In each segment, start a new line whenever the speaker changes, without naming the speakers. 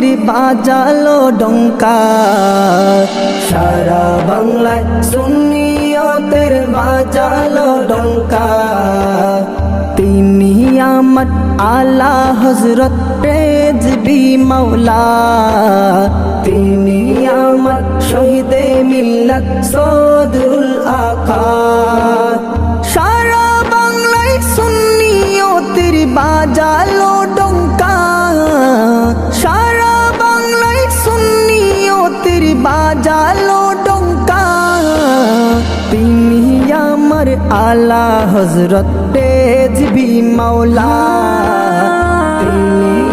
তীর বাজালো ডঙ্কা। সারা বাংলায় সুন্নিয়তের বাজালো ডঙ্কা। তিনি আমার আলা হজরত রেজবি মাওলা। তিনি আমার শহীদে মিল্লাত সদরুল আকা আলা হজরত তেজবি মাওলা। তিনি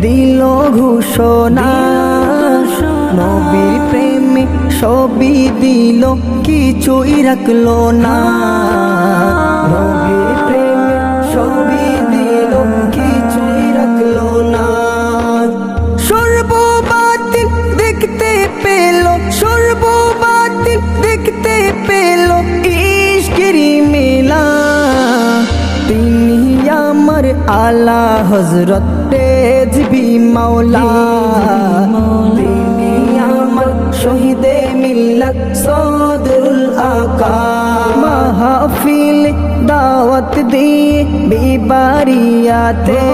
দিল ঘোষণা। নবীর প্রেমে সবই দিল, কিছুই রাখল না। নবীর প্রেমে সবই আলা হজরত তেজবি মাওলা। তিনি আমার শহীদে মিল্লাত সদরুল আকা মাহফিল দাওয়াত দিয়ে বিবারিয়াতে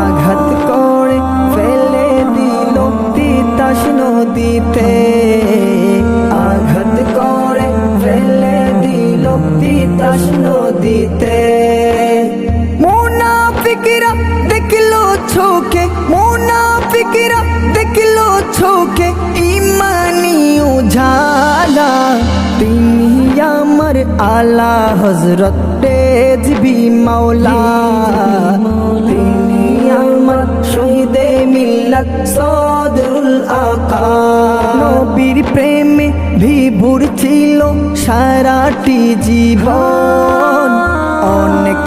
আঘাত করে ফেলে দিল তিতাস নদীতে। আঘাত করে ফেলে দিল তিতাস নদীতে। দেখল ছোকে মুনাফিকরা দেখল ছোকে ইমানি উজালা তিনি আমার আলা হজরত তেজবি মাওলা। তিনি আমার শহীদে মিল্লাত সদরুল আকা নবীর প্রেমে বিভোর ছিল সারাটি জীবন। অনেক